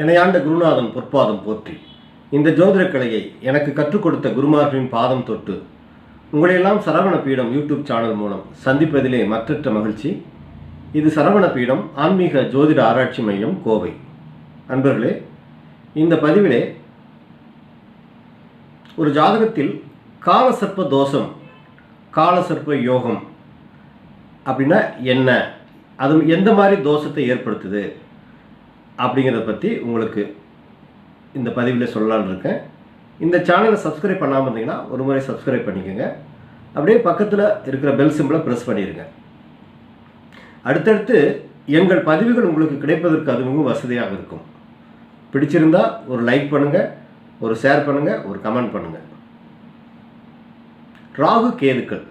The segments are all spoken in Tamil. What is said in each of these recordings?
என்னையாண்ட குருநாதன் பொற்பாதம் போற்றி. இந்த ஜோதிடக் கலையை எனக்கு கற்றுக் கொடுத்த குருமார்களின் பாதம் தொட்டு உங்களையெல்லாம் சரவண பீடம் யூடியூப் சேனல் மூலம் சந்திப்பதிலே மற்றற்ற மகிழ்ச்சி. இது சரவண பீடம் ஆன்மீக ஜோதிட ஆராய்ச்சி மையம் கோவை. அன்பர்களே இந்த பதிவிலே ஒரு ஜாதகத்தில் காலசர்ப்ப தோஷம் காலசர்ப்ப யோகம் அப்படின்னா என்ன? அது எந்த மாதிரி தோஷத்தை ஏற்படுத்துது? அப்படிங்கிறத பற்றி உங்களுக்கு இந்த பதிவில் சொல்லலான் இருக்கேன். இந்த சேனலை சப்ஸ்கிரைப் பண்ணாமல் இருந்தீங்கன்னா ஒரு முறை சப்ஸ்கிரைப் பண்ணிக்கோங்க. அப்படியே பக்கத்தில் இருக்கிற பெல் சிம்பிளை ப்ரெஸ் பண்ணிடுங்க அடுத்தடுத்து எங்கள் பதிவுகள் உங்களுக்கு கிடைப்பதற்கு அது மிகவும் வசதியாக இருக்கும். பிடிச்சிருந்தால் ஒரு லைக் பண்ணுங்கள் ஒரு ஷேர் பண்ணுங்கள் ஒரு கமெண்ட் பண்ணுங்கள் ராகு கேதுக்கள்.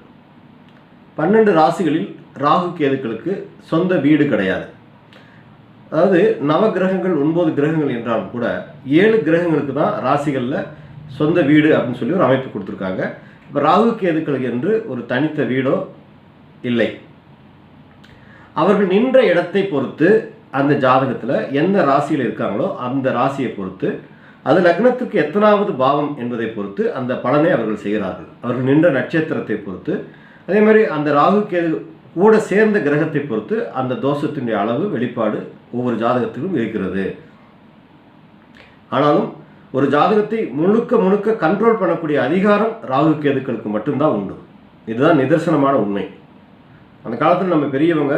பன்னெண்டு ராசிகளில் ராகு கேதுக்களுக்கு சொந்த வீடு கிடையாது. அதாவது நவ கிரகங்கள் ஒன்பது கிரகங்கள் என்றாலும் கூட ஏழு கிரகங்களுக்கு தான் ராசிகளில் சொந்த வீடு அப்படின்னு சொல்லி ஒரு அமைப்பு கொடுத்துருக்காங்க. இப்போ ராகு கேதுக்களுக்கு என்று ஒரு தனித்த வீடோ இல்லை. அவர்கள் நின்ற இடத்தை பொறுத்து அந்த ஜாதகத்தில் எந்த ராசியில் இருக்காங்களோ அந்த ராசியை பொறுத்து அது லக்னத்துக்கு எத்தனாவது பாவம் என்பதை பொறுத்து அந்த பலனை அவர்கள் செய்கிறார்கள். அவர்கள் நின்ற நட்சத்திரத்தை பொறுத்து. அதே மாதிரி அந்த ராகு கேது கூட சேர்ந்த கிரகத்தை பொறுத்து அந்த தோஷத்தினுடைய அளவு வெளிப்பாடு ஒவ்வொரு ஜாதகத்திலும் இருக்கிறது. ஆனாலும் ஒரு ஜாதகத்தை முழுக்க முழுக்க கண்ட்ரோல் பண்ணக்கூடிய அதிகாரம் ராகு கேதுக்களுக்கு மட்டும்தான் உண்டு. இதுதான் நிதர்சனமான உண்மை. அந்த காலத்தில் நம்ம பெரியவங்க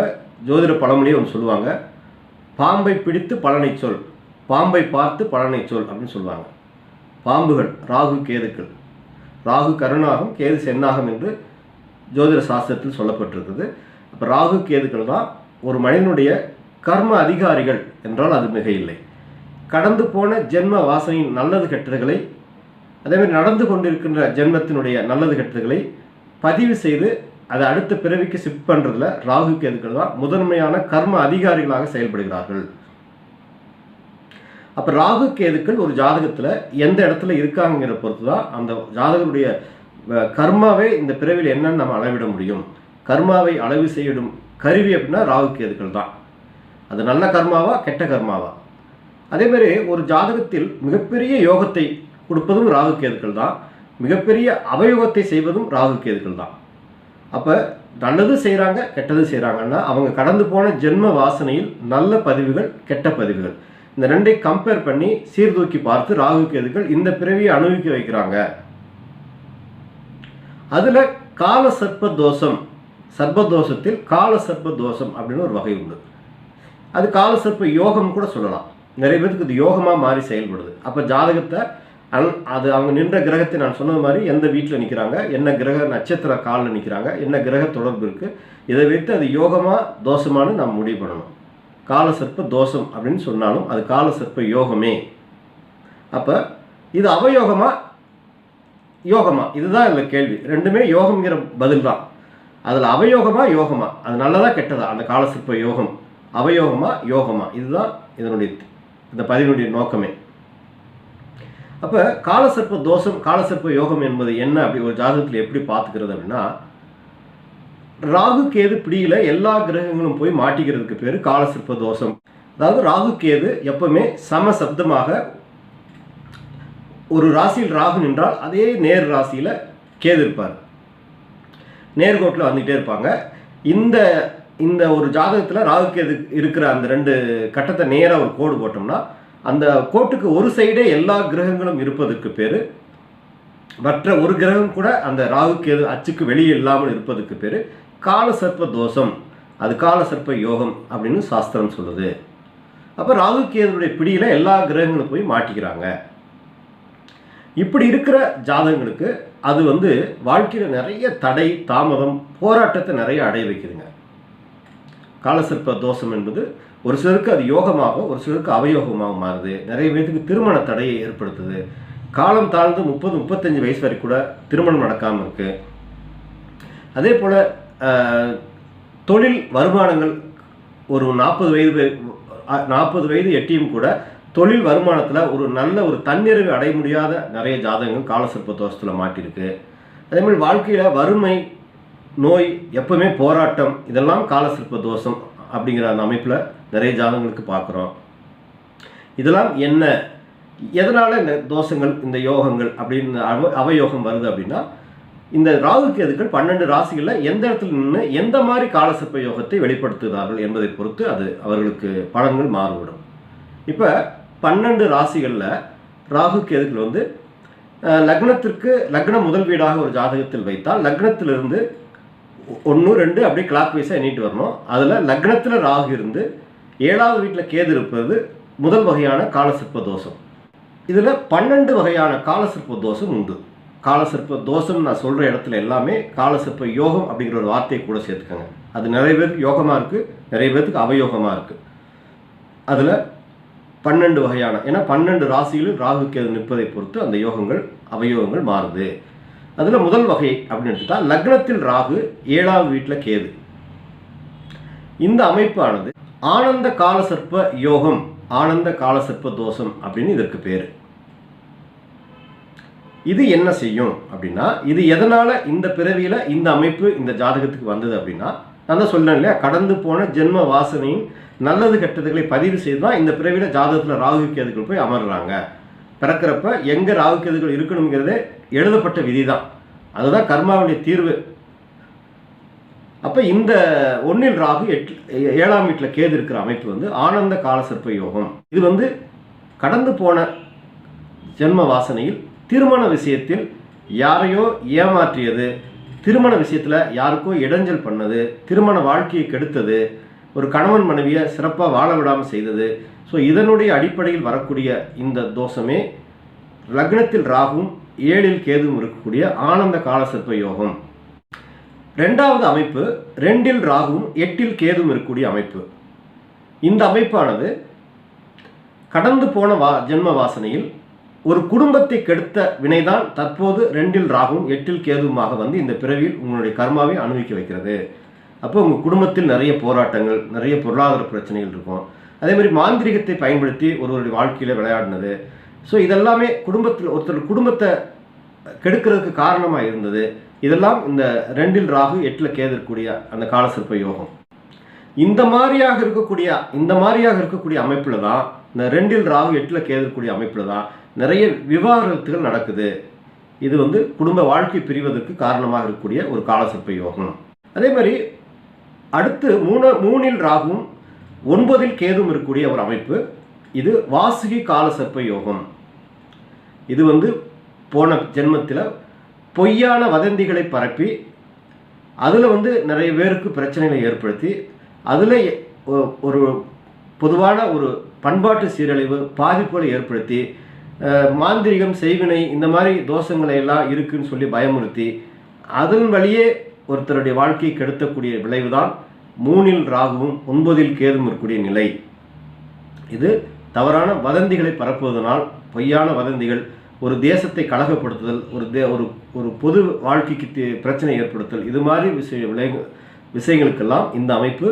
ஜோதிட பழமொழியை ஒன்று சொல்லுவாங்க. பாம்பை பிடித்து பலனை சொல் பாம்பை பார்த்து பலனை சொல் அப்படின்னு சொல்லுவாங்க. பாம்புகள் ராகு கேதுக்கள். ராகு கருணாகம் கேது சென்னாகம் என்று ஜோதிட சாஸ்திரத்தில் சொல்லப்பட்டிருக்குது. ராகு கேதுக்கள் தான் ஒரு மனிதனுடைய கர்ம அதிகாரிகள் என்றால் அது மிக இல்லை கடந்து போன ஜென்ம வாசனையின் நல்லது கெட்டதுகளை அதேமாதிரி நடந்து கொண்டிருக்கின்ற ஜென்மத்தினுடைய நல்லது கெட்டதுகளை பதிவு செய்து அதை அடுத்த பிறவிக்கு ஷிஃப்ட் பண்ணுறதுல ராகு கேதுக்கள் தான் முதன்மையான கர்ம அதிகாரிகளாக செயல்படுகிறார்கள். அப்போ ராகு கேதுக்கள் ஒரு ஜாதகத்தில் எந்த இடத்துல இருக்காங்கிற பொறுத்து தான் அந்த ஜாதகருடைய கர்மாவே இந்த பிறவியில் என்னன்னு நம்ம அளவிட முடியும். கர்மாவை அளவு செய்யிடும் கருவி அப்படின்னா ராகு கேதுக்கள் தான். அது நல்ல கர்மாவா கெட்ட கர்மாவா? அதேமாதிரி ஒரு ஜாதகத்தில் மிகப்பெரிய யோகத்தை கொடுப்பதும் ராகு கேதுக்கள் தான். மிகப்பெரிய அவயோகத்தை செய்வதும் ராகு கேதுக்கள் தான். அப்போ நல்லது செய்கிறாங்க கெட்டது செய்கிறாங்கன்னா அவங்க கடந்து போன ஜென்ம வாசனையில் நல்ல பதிவுகள் கெட்ட பதிவுகள். இந்த ரெண்டை கம்பேர் பண்ணி சீர்தூக்கி பார்த்து ராகு கேதுக்கள் இந்த பிறவியை அனுபவிக்க வைக்கிறாங்க. அதில் கால சர்ப்ப தோஷம் சர்ப்பதோஷத்தில் கால சர்ப்ப தோஷம் அப்படின்னு ஒரு வகை உண்டு. அது கால சர்ப்ப யோகம் கூட சொல்லலாம். நிறைய பேருக்கு இது யோகமாக மாறி செயல்படுது. அப்போ ஜாதகத்தை அந் அது அவங்க நின்ற கிரகத்தை நான் சொன்னது மாதிரி எந்த வீட்டில் நிற்கிறாங்க என்ன கிரக நட்சத்திர காலில் நிற்கிறாங்க என்ன கிரக தொடர்பு இருக்குது இதை வைத்து அது யோகமாக தோஷமானு நாம் முடிவு பண்ணணும். கால சர்ப்ப தோஷம் அப்படின்னு சொன்னாலும் அது கால சர்ப்ப யோகமே. அப்போ இது அவயோகமாக யோகமாக இதுதான் இதில் கேள்வி. ரெண்டுமே யோகம்ங்கிற பதில் தான் அதில் அவயோகமா யோகமா? அது நல்லதா கெட்டதா? அந்த காலசிற்ப யோகம். அவயோகமா யோகமா? இதுதான் இதனுடைய இந்த பதிவினுடைய நோக்கமே. அப்போ காலசர்ப்ப தோஷம் காலசர்ப்ப யோகம் என்பது என்ன அப்படி ஒரு ஜாதகத்தில் எப்படி பார்த்துக்கிறது அப்படின்னா ராகு கேது பிடியில் எல்லா கிரகங்களும் போய் மாட்டிக்கிறதுக்கு பேர் காலசர்ப்ப தோஷம். அதாவது ராகு கேது எப்பவுமே சமசப்தமாக ஒரு ராசியில் ராகு நின்றால் அதே நேர் ராசியில் கேது இருப்பார். நேர்கோட்டில் வந்துகிட்டே இருப்பாங்க. இந்த இந்த ஒரு ஜாதகத்தில் ராகுக்கு எது இருக்கிற அந்த ரெண்டு கட்டத்தை நேராக ஒரு கோடு போட்டோம்னா அந்த கோட்டுக்கு ஒரு சைடே எல்லா கிரகங்களும் இருப்பதற்கு பேர். மற்ற ஒரு கிரகம் கூட அந்த ராகுக்கு எது அச்சுக்கு வெளியே இல்லாமல் இருப்பதற்கு பேர். காலசர்ப்ப தோஷம். அது காலசர்ப்ப யோகம் அப்படின்னு சாஸ்திரம் சொல்லுது. அப்போ ராகுகேதனுடைய பிடியில் எல்லா கிரகங்களும் போய் மாட்டிக்கிறாங்க. இப்படி இருக்கிற ஜாதகங்களுக்கு அது வந்து வாழ்க்கையில் நிறைய தடை தாமதம் போராட்டத்தை நிறைய அடைய வைக்குதுங்க. காலசர்ப்ப தோஷம் என்பது ஒரு சிலருக்கு அது யோகமாக ஒரு சிலருக்கு அவயோகமாக மாறுது. நிறைய பேருக்கு திருமண தடையை ஏற்படுத்துது. காலம் தாழ்ந்து முப்பது முப்பத்தஞ்சு வயசு வரைக்கும் கூட திருமணம் நடக்காமல் இருக்குது அதே போல் தொழில் வருமானங்கள் ஒரு நாற்பது வயது நாற்பது வயது எட்டியும் கூட தொழில் வருமானத்தில் ஒரு நல்ல ஒரு தன்னிறைவு அடைய முடியாத நிறைய ஜாதகங்கள் காலசர்ப்ப தோஷத்தில் மாட்டியிருக்கு அதே மாதிரி வாழ்க்கையில் வறுமை நோய் எப்பவுமே போராட்டம் இதெல்லாம் காலசிற்ப தோஷம் அப்படிங்கிற அந்த அமைப்பில் நிறைய ஜாதகங்களுக்கு பார்க்குறோம் இதெல்லாம் என்ன? எதனால் இந்த தோஷங்கள் இந்த யோகங்கள் அப்படின்னு அவ அவயோகம் வருது அப்படின்னா இந்த ராகு கேதுக்கள் பன்னெண்டு ராசிகளில் எந்த இடத்துல நின்று எந்த மாதிரி காலசர்ப்ப யோகத்தை வெளிப்படுத்துகிறார்கள் என்பதை பொறுத்து அது அவர்களுக்கு பலன்கள் மாறுபடும். இப்போ பன்னெண்டு ராசிகளில் ராகு கேதுக்கள் வந்து லக்னத்திற்கு லக்னம் முதல் வீடாக ஒரு ஜாதகத்தில் வைத்தால் லக்னத்திலிருந்து ஒன்று ரெண்டு அப்படியே கிளாக் வைஸாக எண்ணிட்டு வரணும். அதில் லக்னத்தில் ராகு இருந்து ஏழாவது வீட்டில் கேது இருப்பது முதல் வகையான காலசிற்ப தோஷம். இதில் பன்னெண்டு வகையான காலசிற்ப தோஷம் உண்டு. காலசிற்ப தோஷம் நான் சொல்கிற இடத்துல எல்லாமே காலசிற்ப யோகம் அப்படிங்கிற ஒரு வார்த்தையை கூட சேர்த்துக்கோங்க. அது நிறைய பேருக்கு யோகமாக இருக்குது நிறைய பேருக்கு அவயோகமாக இருக்குது அதில் பன்னெண்டு வகையான ஏன்னா பன்னெண்டு ராசிகளில் ராகு கேது நிற்பதை பொறுத்து அந்த யோகங்கள் அவயோகங்கள் மாறுது. அதில் முதல் வகை அப்படின்னு எடுத்துட்டா லக்னத்தில் ராகு ஏழாவது வீட்டில் கேது. இந்த அமைப்பானது ஆனந்த காலசர்ப்ப யோகம் ஆனந்த காலசர்ப்ப தோஷம் அப்படின்னு இதற்கு பேர். இது என்ன செய்யும் அப்படின்னா இது எதனால் இந்த பிறவியில் இந்த அமைப்பு இந்த ஜாதகத்துக்கு வந்தது அப்படின்னா நான் தான் சொல்றேன் இல்லையா கடந்து போன ஜென்ம வாசனையின் நல்லது கெட்டதுகளை பதிவு செய்து தான் இந்த பிறவியில ஜாதகத்தில் ராகு கேதுகள் போய் அமர்றாங்க. பிறக்கிறப்ப எங்க ராகு கேதுகள் இருக்கணுங்கிறதே எழுதப்பட்ட விதி தான் அதுதான் கர்மாவுடைய தீர்வு. அப்போ இந்த ஒன்றில் ராகு எட்டு ஏழாம் வீட்டில் கேது இருக்கிற அமைப்பு வந்து ஆனந்த கால சர்ப்ப யோகம். இது வந்து கடந்து போன ஜென்ம வாசனையில் திருமண விஷயத்தில் யாரையோ ஏமாற்றியது. திருமண விஷயத்தில் யாருக்கோ இடைஞ்சல் பண்ணது. திருமண வாழ்க்கையை கெடுத்தது. ஒரு கணவன் மனைவியை சிறப்பாக வாழ விடாமல் செய்தது. ஸோ இதனுடைய அடிப்படையில் வரக்கூடிய இந்த தோஷமே லக்னத்தில் ராகும் ஏழில் கேதுவும் இருக்கக்கூடிய ஆனந்த காலசர்ப்ப யோகம். ரெண்டாவது அமைப்பு ரெண்டில் ராகுவும் எட்டில் கேதுவும் இருக்கக்கூடிய அமைப்பு. இந்த அமைப்பானது கடந்து போன வா ஜென்ம வாசனையில் ஒரு குடும்பத்தை கெடுத்த வினைதான் தற்போது ரெண்டில் ராகும் எட்டில் கேதுமாக வந்து இந்த பிறவியில் உங்களுடைய கர்மாவை அனுபவிக்க வைக்கிறது. அப்போ உங்கள் குடும்பத்தில் நிறைய போராட்டங்கள் நிறைய பொருளாதார பிரச்சனைகள் இருக்கும். அதே மாதிரி மாந்திரிகத்தை பயன்படுத்தி ஒருவருடைய வாழ்க்கையில் விளையாடினது. ஸோ இதெல்லாமே குடும்பத்தில் ஒருத்தர் குடும்பத்தை கெடுக்கிறதுக்கு காரணமாக இருந்தது. இதெல்லாம் இந்த ரெண்டில் ராகு எட்டில் கேது இருக்கக்கூடிய அந்த காலசிற்ப யோகம். இந்த மாதிரியாக இருக்கக்கூடிய இந்த மாதிரியாக இருக்கக்கூடிய அமைப்பில் தான் இந்த ரெண்டில் ராகு எட்டில் கேது இருக்கக்கூடிய அமைப்பில் தான் நிறைய விவாகரத்துகள் நடக்குது. இது வந்து குடும்ப வாழ்க்கை பிரிவதற்கு காரணமாக இருக்கக்கூடிய ஒரு காலசிற்ப யோகம். அதே மாதிரி அடுத்து மூணு மூணில் ராகும் ஒன்பதில் கேதும் இருக்கக்கூடிய ஒரு அமைப்பு. இது வாசுகி காலசர்ப்ப யோகம். இது வந்து போன ஜென்மத்தில் பொய்யான வதந்திகளை பரப்பி அதில் வந்து நிறைய பேருக்கு பிரச்சனைகளை ஏற்படுத்தி அதில் ஒரு பொதுவான ஒரு பண்பாட்டு சீரழிவு பாதிப்புகளை ஏற்படுத்தி மாந்திரிகம் செய்வினை இந்த மாதிரி தோஷங்களை எல்லாம் இருக்குன்னு சொல்லி பயமுறுத்தி அதன் வழியே ஒருத்தருடைய வாழ்க்கையை கெடுத்தக்கூடிய விளைவுதான் மூணில் ராகுவும் ஒன்பதில் கேதும் இருக்கக்கூடிய நிலை. இது தவறான வதந்திகளை பரப்புவதனால் பொய்யான வதந்திகள் ஒரு தேசத்தை கலகப்படுத்துதல் ஒரு தே ஒரு ஒரு பொது வாழ்க்கைக்கு பிரச்சனை ஏற்படுத்தல் இது மாதிரி விஷய விளை விஷயங்களுக்கெல்லாம் இந்த அமைப்பு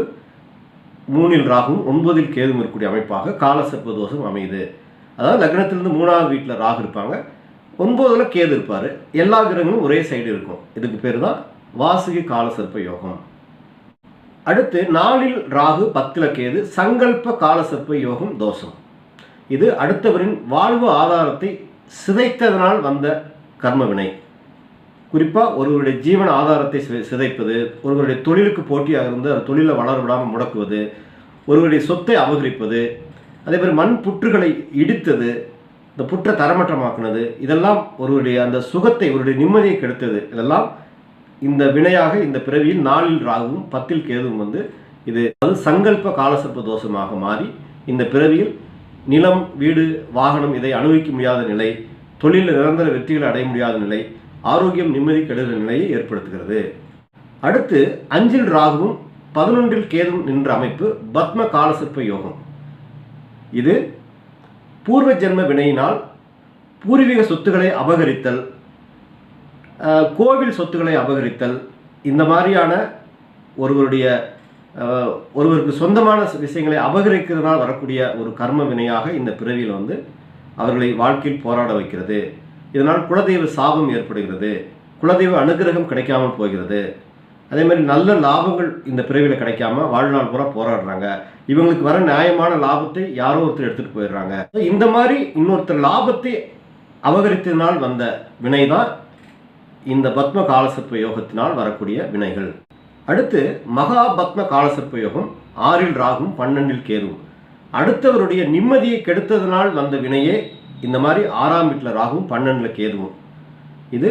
மூணில் ராகும் ஒன்பதில் கேதும் இருக்கக்கூடிய அமைப்பாக காலசர்ப்ப தோஷம் அமையுது. அதாவது லக்னத்திலிருந்து மூணாவது வீட்டில் ராகு இருப்பாங்க. ஒன்பதில் கேது இருப்பார். எல்லா கிரகங்களும் ஒரே சைடு இருக்கும். இதுக்கு பேர் தான் வாசுகி காலசர்ப்ப யோகம். அடுத்து நாலில் ராகு பத்தில் கேது சங்கல்ப காலசர்ப்ப யோகம் தோஷம். இது அடுத்தவரின் வாழ்வு ஆதாரத்தை சிதைத்ததனால் வந்த கர்ம வினை குறிப்பாக ஒருவருடைய ஜீவன ஆதாரத்தை சிதைப்பது ஒருவருடைய தொழிலுக்கு போட்டியாக இருந்து அந்த தொழிலை வளர விடாமல் முடக்குவது ஒருவருடைய சொத்தை அபகரிப்பது அதே மாதிரி மண் புற்றுகளை இடித்தது இந்த புற்றை தரமற்றமாக்குனது இதெல்லாம் ஒருவருடைய அந்த சுகத்தை ஒருவருடைய நிம்மதியை கெடுத்தது இதெல்லாம் இந்த வினையாக இந்த பிறவியில் நாளில் ராகுவும் பத்தில் கேதுவும் வந்து இது அது சங்கல்ப காலசர்ப்ப தோஷமாக மாறி இந்த பிறவியில் நிலம் வீடு வாகனம் இதை அனுபவிக்க முடியாத நிலை தொழிலில் நிரந்தர வெற்றிகளை அடைய முடியாத நிலை ஆரோக்கியம் நிம்மதி கெடுகிற நிலையை ஏற்படுத்துகிறது. அடுத்து அஞ்சில் ராகுவும் பதினொன்றில் கேதும் நின்ற அமைப்பு பத்ம காலசர்ப்ப யோகம். இது பூர்வ ஜென்ம வினையினால் பூர்வீக சொத்துக்களை அபகரித்தல் கோவில் சொத்துக்களை அபகரித்தல் இந்த மாதிரியான ஒருவருடைய ஒருவருக்கு சொந்தமான விஷயங்களை அபகரிக்கிறதுனால் வரக்கூடிய ஒரு கர்ம வினையாக இந்த பிறவியில் வந்து அவர்களை வாழ்க்கையில் போராட வைக்கிறது. இதனால் குலதெய்வ சாபம் ஏற்படுகிறது. குலதெய்வ அனுகிரகம் கிடைக்காமல் போகிறது. அதே மாதிரி நல்ல லாபங்கள் இந்த பிறவியில் கிடைக்காம வாழ்நாள் பூரா போராடுறாங்க. இவங்களுக்கு வர நியாயமான லாபத்தை யாரோ ஒருத்தர் எடுத்துகிட்டு போயிடுறாங்க. இந்த மாதிரி இன்னொருத்தர் லாபத்தை அபகரித்ததினால் வந்த வினை தான் இந்த பத்ம காலசர்ப்ப யோகத்தினால் வரக்கூடிய வினைகள். அடுத்து மகா பத்ம காலசர்ப்ப யோகம் ஆறில் ராகும் பன்னெண்டில் கேதும் அடுத்தவருடைய நிம்மதியை கெடுத்ததனால் வந்த வினையே இந்த மாதிரி ஆறாம் வீட்டில் ராகும் பன்னெண்டில் கேதுவும். இது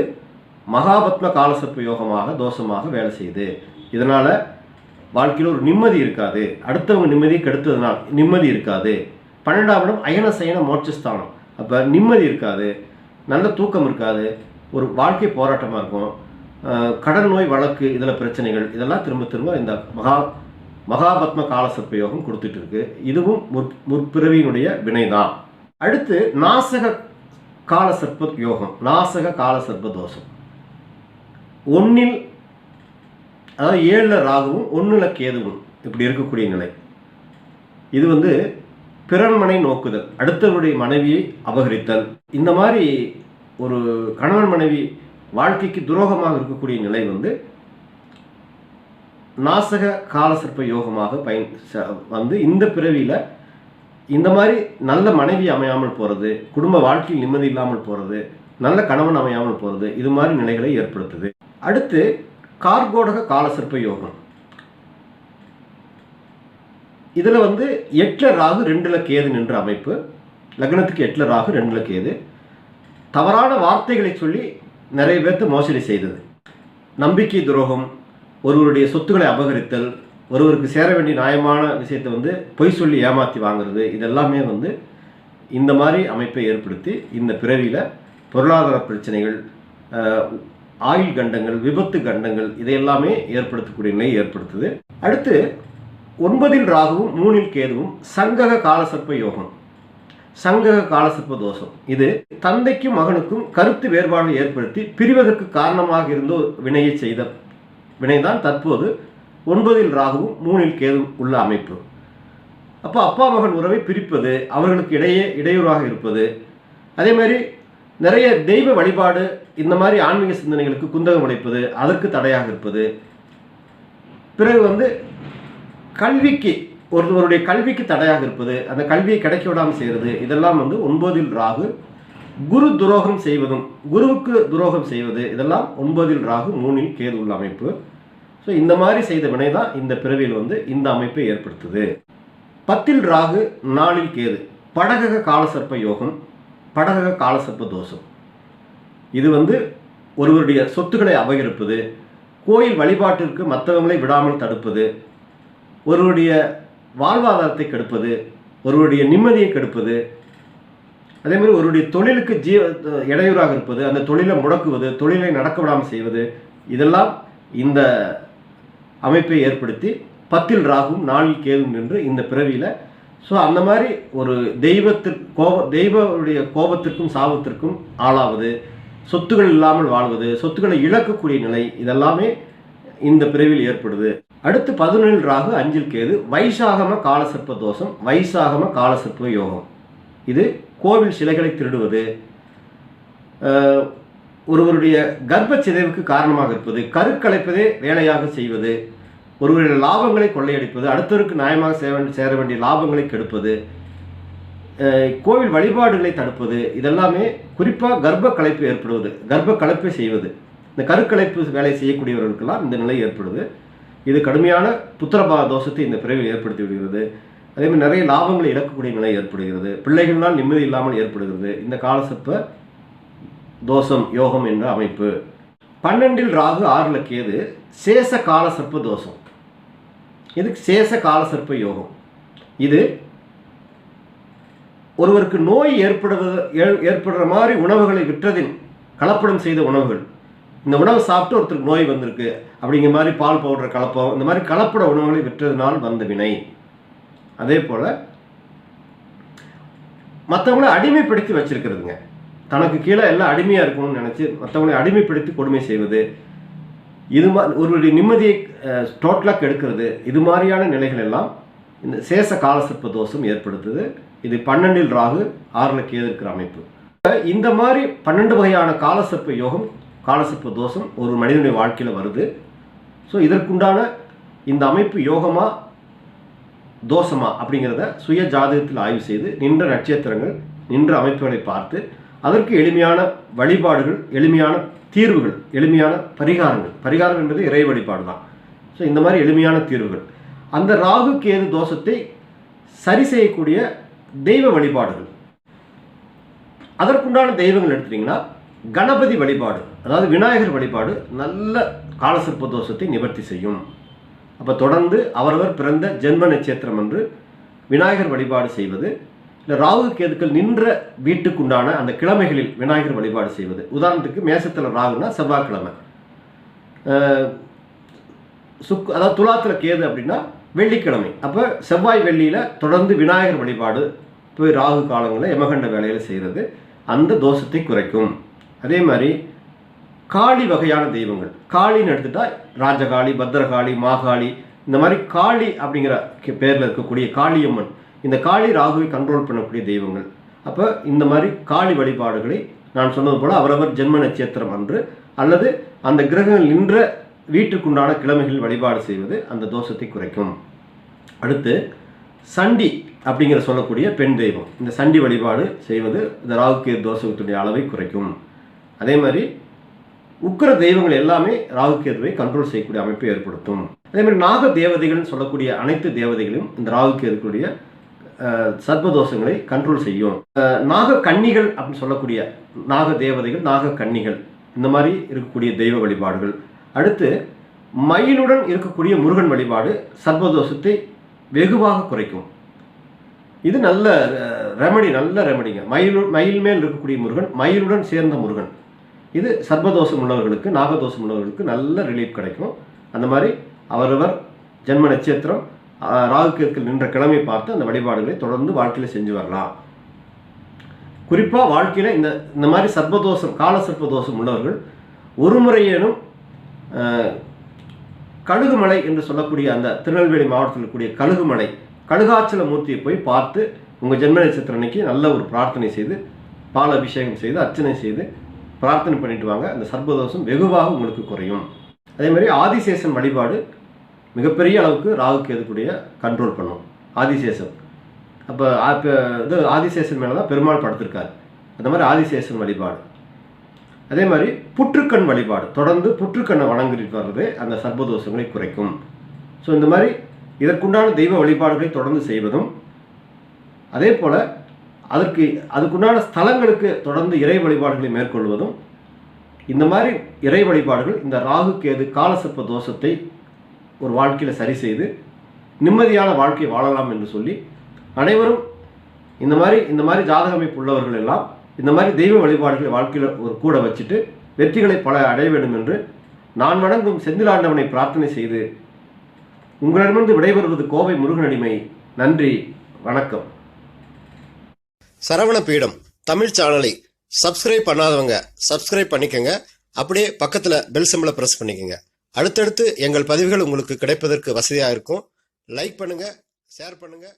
மகாபத்ம காலசர்ப்ப யோகமாக தோஷமாக வேலை செய்யுது. இதனால் வாழ்க்கையில் ஒரு நிம்மதி இருக்காது. அடுத்தவங்க நிம்மதியை கெடுத்ததுனால் நிம்மதி இருக்காது. பன்னெண்டாம் இடம் அயன சயன மோட்சஸ்தானம். அப்போ நிம்மதி இருக்காது. நல்ல தூக்கம் இருக்காது. ஒரு வாழ்க்கை போராட்டமாக இருக்கும். கடன் நோய் வழக்கு இதில் பிரச்சனைகள் இதெல்லாம் திரும்ப திரும்ப இந்த மகா மகாபத்ம கால சற்பயோகம் கொடுத்துட்டு இருக்கு. இதுவும் முற் முற்பிறவியினுடைய வினைதான். அடுத்து நாசக கால காலசர்ப்ப யோகம் நாசக காலசர்ப்ப தோஷம். ஒன்றில் அதாவது ஏழில் ராகுவும் ஒன்றில் கேதுவும் இப்படி இருக்கக்கூடிய நிலை. இது வந்து பிறன்மனை நோக்குதல் அடுத்தவருடைய மனைவியை அபகரித்தல். இந்த மாதிரி ஒரு கணவன் மனைவி வாழ்க்கைக்கு துரோகமாக இருக்கக்கூடிய நிலை வந்து நாசக காலசர்ப்ப யோகமாக பயன் ச- வந்து இந்த பிறவியில் இந்த மாதிரி நல்ல மனைவி அமையாமல் போகிறது குடும்ப வாழ்க்கையில் நிம்மதி இல்லாமல் போகிறது நல்ல கணவன் அமையாமல் போகிறது இது மாதிரி நிலைகளை ஏற்படுத்துது. அடுத்து கார்கோடக காலசர்ப்ப யோகம். இதில் வந்து எட்டில் ராகு ரெண்டில் கேது நின்ற அமைப்பு. லக்னத்துக்கு எட்டில் ராகு ரெண்டில் கேது. தவறான வார்த்தைகளை சொல்லி நிறைய பேர்த்து மோசடி செய்தது. நம்பிக்கை துரோகம் ஒருவருடைய சொத்துக்களை அபகரித்தல் ஒருவருக்கு சேர வேண்டிய நியாயமான விஷயத்தை வந்து பொய் சொல்லி ஏமாற்றி வாங்குறது இதெல்லாமே வந்து இந்த மாதிரி அமைப்பை ஏற்படுத்தி இந்த பிறவியில் பொருளாதார பிரச்சனைகள் ஆயுள் கண்டங்கள் விபத்து கண்டங்கள் இதையெல்லாமே ஏற்படுத்தக்கூடிய நிலையை ஏற்படுத்துது. அடுத்து ஒன்பதில் ராகுவும் மூணில் கேதுவும் சங்கக காலசர்ப்ப யோகம். சங்கக காலசர்ப்ப தோஷம் இது தந்தைக்கும் மகனுக்கும் கருத்து வேறுபாடு ஏற்படுத்தி பிரிவதற்கு காரணமாக இருந்த ஒரு வினையை செய்த வினைதான் தற்போது ஒன்பதில் ராகுவும் மூணில் கேதும் உள்ள அமைப்பு. அப்போ அப்பா மகன் உறவை பிரிப்பது அவர்களுக்கு இடையே இடையூறாக இருப்பது. அதே மாதிரி நிறைய தெய்வ வழிபாடு இந்த மாதிரி ஆன்மீக சிந்தனைகளுக்கு குந்தகம் அடைப்பது அதற்கு தடையாக இருப்பது. பிறகு வந்து கல்விக்கு ஒருவருடைய கல்விக்கு தடையாக இருப்பது அந்த கல்வியை கிடைக்க விடாமல் செய்கிறது இதெல்லாம் வந்து ஒன்பதில் ராகு குரு துரோகம் செய்வதும் குருவுக்கு துரோகம் செய்வது இதெல்லாம் ஒன்பதில் ராகு மூணில் கேது உள்ள அமைப்பு. ஸோ இந்த மாதிரி செய்த வினை தான் இந்த பிறவியில் வந்து இந்த அமைப்பை ஏற்படுத்துது. பத்தில் ராகு நாளில் கேது. படகக காலசர்ப்ப யோகம் படகக காலசர்ப்ப தோஷம். இது வந்து ஒருவருடைய சொத்துக்களை அபகரிப்பது கோயில் வழிபாட்டிற்கு மற்றவங்களை விடாமல் தடுப்பது ஒருவருடைய வாழ்வாதாரத்தை கெடுப்பது ஒருவருடைய நிம்மதியை கெடுப்பது அதே மாதிரி ஒருவருடைய தொழிலுக்கு ஜீ இடையூறாக இருப்பது அந்த தொழிலை முடக்குவது தொழிலை நடக்க விடாமல் செய்வது இதெல்லாம் இந்த அமைப்பை ஏற்படுத்தி பத்தில் ராகும் நாளில் கேதும் நின்று இந்த பிறவியில் ஸோ அந்த மாதிரி ஒரு தெய்வத்திற்கு கோப தெய்வருடைய கோபத்திற்கும் சாபத்திற்கும் ஆளாவது சொத்துகள் இல்லாமல் வாழ்வது சொத்துக்களை இழக்கக்கூடிய நிலை இதெல்லாமே இந்த பிறவியில் ஏற்படுது. அடுத்து பதினேழு ராகு அஞ்சில் கேது வைசாகம காலசர்ப்ப தோஷம் வைசாகம காலசர்ப்ப யோகம். இது கோவில் சிலைகளை திருடுவது ஒருவருடைய கர்ப்ப சிதைவுக்கு காரணமாக இருப்பது கருக்கலைப்பதே வேலையாக செய்வது ஒருவருடைய லாபங்களை கொள்ளையடிப்பது அடுத்தவருக்கு நியாயமாக சேர வேண்டிய சேர வேண்டிய லாபங்களை கெடுப்பது கோவில் வழிபாடுகளை தடுப்பது இதெல்லாமே குறிப்பாக கர்ப்ப கலைப்பு ஏற்படுவது கர்ப்ப கலைப்பை செய்வது. இந்த கருக்கலைப்பு வேலை செய்யக்கூடியவர்களுக்கெல்லாம் இந்த நிலை ஏற்படுது. இது கடுமையான புத்திரபா தோஷத்தை இந்த பிறவியில் ஏற்படுத்தி விடுகிறது. அதே மாதிரி நிறைய லாபங்களை இழக்கக்கூடிய நிலை ஏற்படுகிறது. பிள்ளைகளால் நிம்மதி இல்லாமல் ஏற்படுகிறது. இந்த காலசப்ப தோஷம் யோகம் என்ற அமைப்பு. பன்னெண்டில் ராகு ஆறில் கேது சேச காலசர்ப்ப தோஷம். இது சேச காலசர்ப்ப யோகம். இது ஒருவருக்கு நோய் ஏற்படுவது ஏ- ஏற்படுற மாதிரி உணவுகளை விற்றதில் கலப்படம் செய்த உணவுகள். இந்த உணவு சாப்பிட்டு ஒருத்தருக்கு நோய் வந்திருக்கு அப்படிங்கிற மாதிரி பால் பவுடர் கலப்பம் இந்த மாதிரி கலப்பட உணவுகளை விற்றதுனால் வந்த வினை. அதே போல் மற்றவங்கள அடிமைப்படுத்தி வச்சிருக்கிறதுங்க. தனக்கு கீழே எல்லாம் அடிமையாக இருக்கணும்னு நினச்சி மற்றவங்களை அடிமைப்படுத்தி கொடுமை செய்வது இது மா ஒருவருடைய நிம்மதியை டோட்டலாக கெடுக்கிறது இது மாதிரியான நிலைகள் எல்லாம் இந்த சேச காலசர்ப்ப தோஷம் ஏற்படுத்துது. இது பன்னெண்டில் ராகு ஆறில் கேது இருக்கிற அமைப்பு. இந்த மாதிரி பன்னெண்டு வகையான காலசர்ப்ப யோகம் காலசர்ப்ப தோஷம் ஒரு மனிதனுடைய வாழ்க்கையில் வருது. ஸோ இதற்குண்டான இந்த அமைப்பு யோகமா தோஷமா அப்படிங்கிறத சுய ஜாதகத்தில் ஆய்வு செய்து நின்ற நட்சத்திரங்கள் நின்ற அமைப்புகளை பார்த்து அதற்கு எளிமையான வழிபாடுகள் எளிமையான தீர்வுகள் எளிமையான பரிகாரங்கள். பரிகாரம் என்பது இறை வழிபாடு தான். ஸோ இந்த மாதிரி எளிமையான தீர்வுகள். அந்த ராகு கேது தோஷத்தை சரி செய்யக்கூடிய தெய்வ வழிபாடுகள். அதற்குண்டான தெய்வங்கள் எடுத்துட்டிங்கன்னா கணபதி வழிபாடு அதாவது விநாயகர் வழிபாடு நல்ல காலசர்ப்ப தோஷத்தை நிவர்த்தி செய்யும். அப்போ தொடர்ந்து அவரவர் பிறந்த ஜென்ம நட்சத்திரம் என்று விநாயகர் வழிபாடு செய்வது இல்லை ராகு கேதுக்கள் நின்ற வீட்டுக்குண்டான அந்த கிழமைகளில் விநாயகர் வழிபாடு செய்வது. உதாரணத்துக்கு மேசத்தில் ராகுனா செவ்வாய்க்கிழமை. சுக் அதாவது துலாத்தில் கேது அப்படின்னா வெள்ளிக்கிழமை. அப்போ செவ்வாய் வெள்ளியில் தொடர்ந்து விநாயகர் வழிபாடு போய் ராகு காலங்களில் யமகண்ட வேலையில் செய்கிறது அந்த தோஷத்தை குறைக்கும். அதே மாதிரி காளி வகையான தெய்வங்கள். காளின்னு எடுத்துட்டா ராஜகாளி பத்ரகாளி மாகாளி இந்த மாதிரி காளி அப்படிங்கிற பேரில் இருக்கக்கூடிய காளியம்மன். இந்த காளி ராகுவை கண்ட்ரோல் பண்ணக்கூடிய தெய்வங்கள். அப்போ இந்த மாதிரி காளி வழிபாடுகளை நான் சொன்னது போல் அவரவர் ஜென்ம நட்சத்திரம் அன்று அல்லது அந்த கிரகங்கள் நின்ற வீட்டுக்குண்டான கிழமைகளில் வழிபாடு செய்வது அந்த தோஷத்தை குறைக்கும். அடுத்து சண்டி அப்படிங்கிற சொல்லக்கூடிய பெண் தெய்வம். இந்த சண்டி வழிபாடு செய்வது இந்த ராகுகேது தோஷத்துடைய அளவை குறைக்கும். அதே மாதிரி உக்கர தெய்வங்கள் எல்லாமே ராகுகேதுவை கண்ட்ரோல் செய்யக்கூடிய அமைப்பை ஏற்படுத்தும். அதே மாதிரி நாக தேவதைகள்னு சொல்லக்கூடிய அனைத்து தேவதைகளும் இந்த ராகுகேதுக்குடைய அஹ், கண்ட்ரோல் செய்யும். நாக கன்னிகள் அப்படின்னு சொல்லக்கூடிய நாக தேவதைகள் நாக கன்னிகள் இந்த மாதிரி இருக்கக்கூடிய தெய்வ வழிபாடுகள். அடுத்து மயிலுடன் இருக்கக்கூடிய முருகன் வழிபாடு சர்பதோஷத்தை வெகுவாக குறைக்கும். இது நல்ல ரெமடி நல்ல ரெமடிங்க மயில் மயில் மேல் இருக்கக்கூடிய முருகன் மயிலுடன் சேர்ந்த முருகன். இது சர்வதோஷம் உள்ளவர்களுக்கு நாகதோஷம் உள்ளவர்களுக்கு நல்ல ரிலீஃப் கிடைக்கும். அந்த மாதிரி அவரவர் ஜென்ம நட்சத்திரம் அஹ், நின்ற கிழமை பார்த்து அந்த வழிபாடுகளை தொடர்ந்து வாழ்க்கையில் செஞ்சு வரலாம். குறிப்பாக வாழ்க்கையில் இந்த இந்த மாதிரி சர்ப்பதோஷம் கால சர்ப்பதோஷம் உள்ளவர்கள் ஒரு முறையேனும் கழுகுமலை என்று சொல்லக்கூடிய அந்த திருநெல்வேலி மாவட்டத்தில் இருக்கக்கூடிய கழுகுமலை கழுகாச்சல மூர்த்தியை போய் பார்த்து உங்கள் ஜென்ம நட்சத்திரம் அன்னைக்கு நல்ல ஒரு பிரார்த்தனை செய்து பால் அபிஷேகம் செய்து அர்ச்சனை செய்து பிரார்த்தனை பண்ணிட்டு வாங்க. அந்த சர்ப்பதோஷம் வெகுவாக உங்களுக்கு குறையும். அதே மாதிரி ஆதிசேஷன் வழிபாடு மிகப்பெரிய அளவுக்கு ராகுக்கு எதுக்குடைய கண்ட்ரோல் பண்ணும். ஆதிசேஷன். அப்போ இது ஆதிசேஷன் மேலே தான் பெருமாள் படுத்திருக்காரு. அந்த மாதிரி ஆதிசேஷன் வழிபாடு. அதே மாதிரி புற்றுக்கண் வழிபாடு. தொடர்ந்து புற்றுக்கண்ணை வணங்கிட்டு வர்றது அந்த சர்ப்பதோஷங்களை குறைக்கும். ஸோ இந்த மாதிரி இதற்குண்டான தெய்வ வழிபாடுகளை தொடர்ந்து செய்வதும் அதே போல் அதற்கு அதுக்குண்டான ஸ்தலங்களுக்கு தொடர்ந்து இறை வழிபாடுகளை மேற்கொள்வதும் இந்த மாதிரி இறை வழிபாடுகள் இந்த ராகு கேது காலசர்ப்ப தோஷத்தை ஒரு வாழ்க்கையில் சரி செய்து நிம்மதியான வாழ்க்கை வாழலாம் என்று சொல்லி அனைவரும் இந்த மாதிரி இந்த மாதிரி ஜாதக அமைப்பு உள்ளவர்கள் எல்லாம் இந்த மாதிரி தெய்வ வழிபாடுகளை வாழ்க்கையில் ஒரு கூட வச்சுட்டு வெற்றிகளை பல அடைய வேண்டும் என்று நான் வணங்கும் செந்திலாண்டவனை பிரார்த்தனை செய்து உங்களிடமிருந்து விடைபெறுவது கோவை முருகனடிமை. நன்றி வணக்கம். சரவண பீடம் தமிழ் சேனலை சப்ஸ்கிரைப் பண்ணாதவங்க சப்ஸ்கிரைப் பண்ணிக்கங்க. அப்படியே பக்கத்தில் பெல் சிம்பிளை ப்ரெஸ் பண்ணிக்கங்க. அடுத்தடுத்து எங்கள் பதிவுகள் உங்களுக்கு கிடைப்பதற்கு வசதியாக இருக்கும். லைக் பண்ணுங்கள் ஷேர் பண்ணுங்கள்